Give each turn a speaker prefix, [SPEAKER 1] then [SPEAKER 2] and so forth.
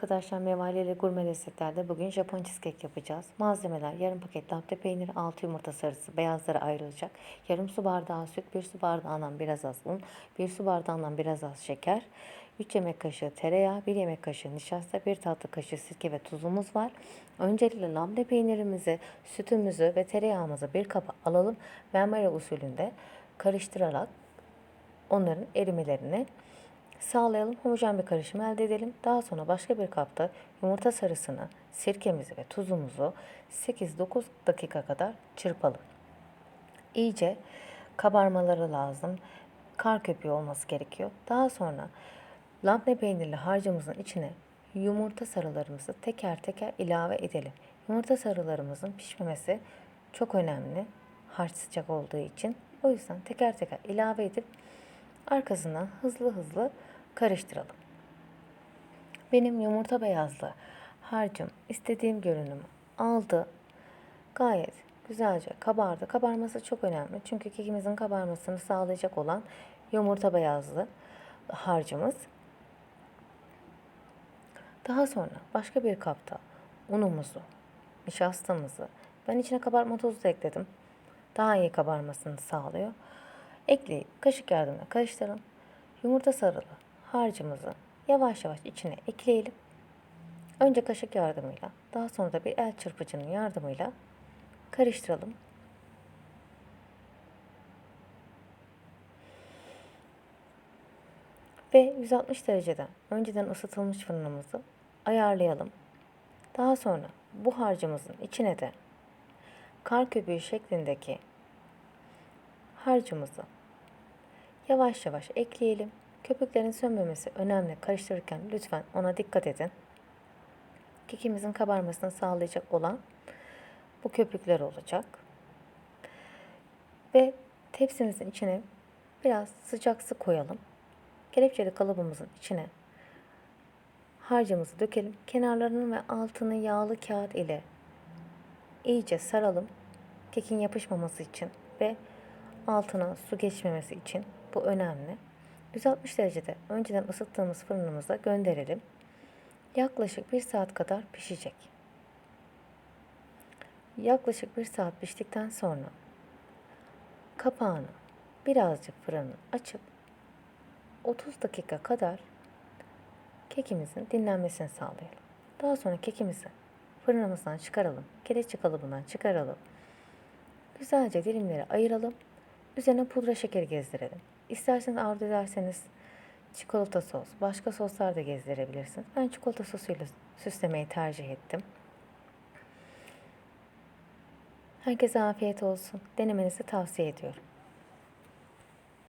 [SPEAKER 1] arkadaşlar Mevali ile Gurme Lezzetler'de bugün Japon cheesecake yapacağız. Malzemeler yarım paket labne peyniri, 6 yumurta sarısı, beyazları ayrılacak. Yarım su bardağı süt, 1 su bardağından biraz az un, 1 su bardağından biraz az şeker, 3 yemek kaşığı tereyağı, 1 yemek kaşığı nişasta, 1 tatlı kaşığı sirke ve tuzumuz var. Öncelikle labne peynirimizi, sütümüzü ve tereyağımızı bir kaba alalım. Mermere usulünde karıştırarak onların erimelerini sağlayalım. Homojen bir karışım elde edelim. Daha sonra başka bir kapta yumurta sarısını, sirkemizi ve tuzumuzu 8-9 dakika kadar çırpalım. İyice kabarmaları lazım. Kar köpüğü olması gerekiyor. Daha sonra labne peynirli harcımızın içine yumurta sarılarımızı teker teker ilave edelim. Yumurta sarılarımızın pişmemesi çok önemli. Harç sıcak olduğu için. O yüzden teker teker ilave edip arkasından hızlı hızlı karıştıralım. Benim yumurta beyazlı harcım istediğim görünümü aldı. Gayet güzelce kabardı. Kabarması çok önemli. Çünkü kekimizin kabarmasını sağlayacak olan yumurta beyazlı harcımız. Daha sonra başka bir kapta unumuzu, nişastamızı, ben içine kabartma tozu da ekledim. Daha iyi kabarmasını sağlıyor. Ekleyip kaşık yardımıyla karıştırın. Yumurta sarılı harcımızı yavaş yavaş içine ekleyelim. Önce kaşık yardımıyla, daha sonra da bir el çırpıcının yardımıyla karıştıralım. Ve 160 dereceden önceden ısıtılmış fırınımızı ayarlayalım. Daha sonra bu harcımızın içine de kar köpüğü şeklindeki harcımızı yavaş yavaş ekleyelim. Köpüklerin sönmemesi önemli. Karıştırırken lütfen ona dikkat edin. Kekimizin kabarmasını sağlayacak olan bu köpükler olacak. Ve tepsimizin içine biraz sıcak su koyalım. Kelepçeli kalıbımızın içine harcımızı dökelim. Kenarlarını ve altını yağlı kağıt ile iyice saralım. Kekin yapışmaması için ve altına su geçmemesi için bu önemli. 160 derecede önceden ısıttığımız fırınımıza gönderelim. Yaklaşık 1 saat kadar pişecek. Yaklaşık 1 saat piştikten sonra kapağını birazcık fırını açıp 30 dakika kadar kekimizin dinlenmesini sağlayalım. Daha sonra kekimizi fırınımızdan çıkaralım. Kereçe kalıbından çıkaralım. Güzelce dilimlere ayıralım. Üzerine pudra şekeri gezdirelim. İsterseniz arzu ederseniz çikolata sos, başka soslar da gezdirebilirsiniz. Ben çikolata sosuyla süslemeyi tercih ettim. Herkese afiyet olsun. Denemenizi tavsiye ediyorum.